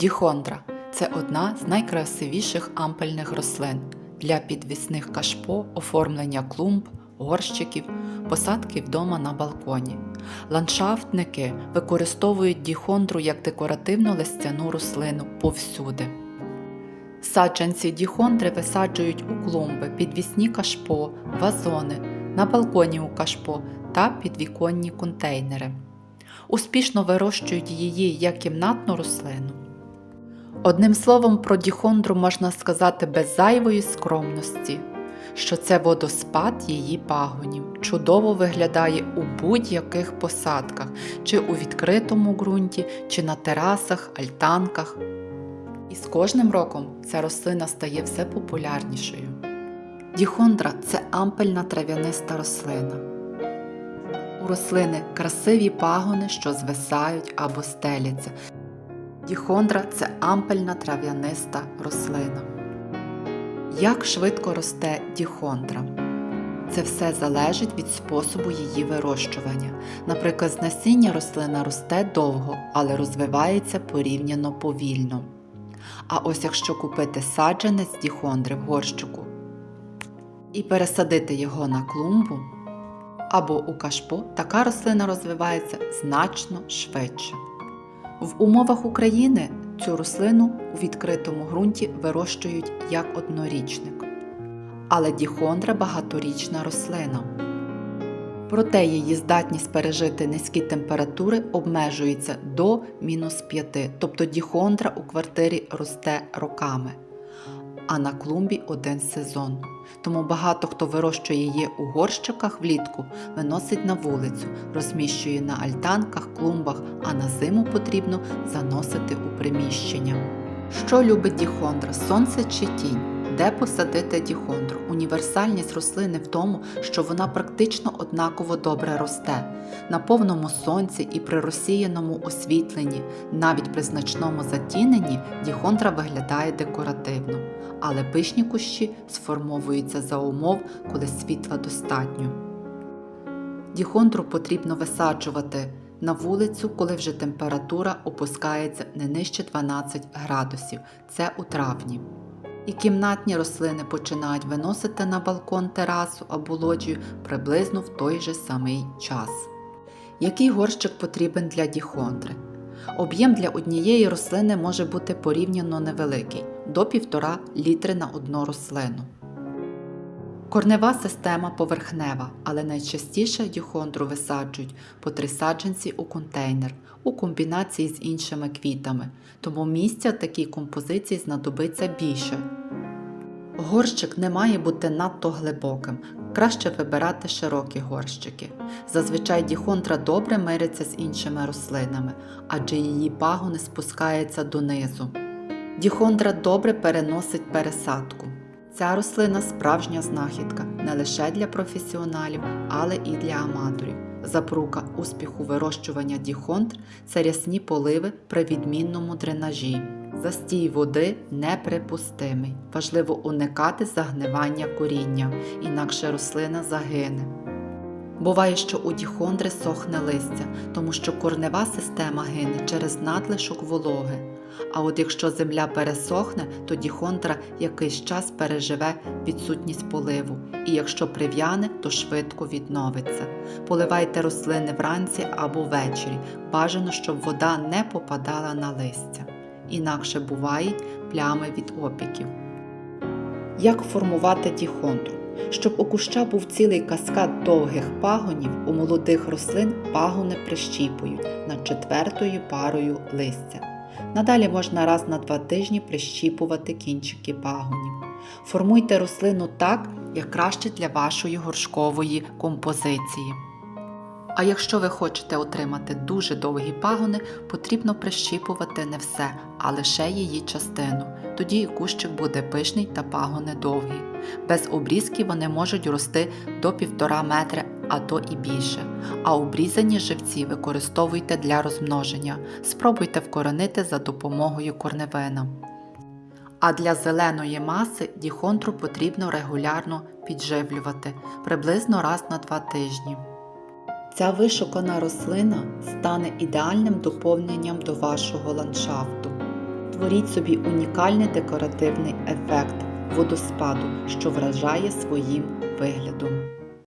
Діхондра це одна з найкрасивіших ампельних рослин для підвісних кашпо, оформлення клумб, горщиків, посадки вдома на балконі. Ландшафтники використовують діхондру як декоративну листяну рослину повсюди. Саджанці діхондри висаджують у клумби, підвісні кашпо, вазони, на балконі у кашпо та підвіконні контейнери. Успішно вирощують її як кімнатну рослину. Одним словом, про діхондру можна сказати без зайвої скромності, що це водоспад її пагонів, чудово виглядає у будь-яких посадках, чи у відкритому ґрунті, чи на терасах, альтанках. І з кожним роком ця рослина стає все популярнішою. Діхондра це ампельна трав'яниста рослина. У рослини красиві пагони, що звисають або стеляться. Діхондра це ампельна трав'яниста рослина. Як швидко росте діхондра? Це все залежить від способу її вирощування. Наприклад, з насіння рослина росте довго, але розвивається порівняно повільно. А ось якщо купити саджанець діхондри в горщику і пересадити його на клумбу або у кашпо, така рослина розвивається значно швидше. В умовах України цю рослину у відкритому ґрунті вирощують як однорічник. Але діхондра багаторічна рослина. Проте її здатність пережити низькі температури обмежується до мінус 5, тобто діхондра у квартирі росте роками, а на клумбі один сезон. Тому багато хто вирощує її у горщиках влітку, виносить на вулицю, розміщує на альтанках, клумбах, а на зиму потрібно заносити у приміщення. Що любить діхондра? Сонце чи тінь? Де посадити діхондру? Універсальність рослини в тому, що вона практично однаково добре росте. На повному сонці і при розсіяному освітленні, навіть при значному затіненні, діхондра виглядає декоративно, але пишні кущі сформовуються за умов, коли світла достатньо. Діхондру потрібно висаджувати на вулицю, коли вже температура опускається не нижче 12 градусів, це у травні. І кімнатні рослини починають виносити на балкон терасу або лоджію приблизно в той же самий час. Який горщик потрібен для діхондри? Об'єм для однієї рослини може бути порівняно невеликий до 1,5 літри на одну рослину. Корнева система поверхнева, але найчастіше діхондру висаджують по три саджанці у контейнер у комбінації з іншими квітами, тому місця такій композиції знадобиться більше. Горщик не має бути надто глибоким, краще вибирати широкі горщики. Зазвичай діхондра добре мириться з іншими рослинами, адже її пагони спускаються донизу. Діхондра добре переносить пересадку. Ця рослина справжня знахідка не лише для професіоналів, але і для аматорів. Запрука успіху вирощування діхондр це рясні поливи при відмінному дренажі. Застій води неприпустимий. Важливо уникати загнивання коріння, інакше рослина загине. Буває, що у діхондри сохне листя, тому що корнева система гине через надлишок вологи. А от якщо земля пересохне, то діхондра якийсь час переживе відсутність поливу, і якщо прив'яне, то швидко відновиться. Поливайте рослини вранці або ввечері. Бажано, щоб вода не попадала на листя. Інакше бувають плями від опіків. Як формувати діхондру? Щоб у куща був цілий каскад довгих пагонів, у молодих рослин пагони прищіпують над четвертою парою листя. Надалі можна раз на два тижні прищіпувати кінчики пагонів. Формуйте рослину так, як краще для вашої горшкової композиції. А якщо ви хочете отримати дуже довгі пагони, потрібно прищіпувати не все, а лише її частину. Тоді і кущик буде пишний та пагони довгі. Без обрізки вони можуть рости до 1,5 метри, а то і більше. А обрізані живці використовуйте для розмноження. Спробуйте вкоренити за допомогою корневина. А для зеленої маси діхондру потрібно регулярно підживлювати приблизно раз на два тижні. Ця вишукана рослина стане ідеальним доповненням до вашого ландшафту. Творіть собі унікальний декоративний ефект водоспаду, що вражає своїм виглядом.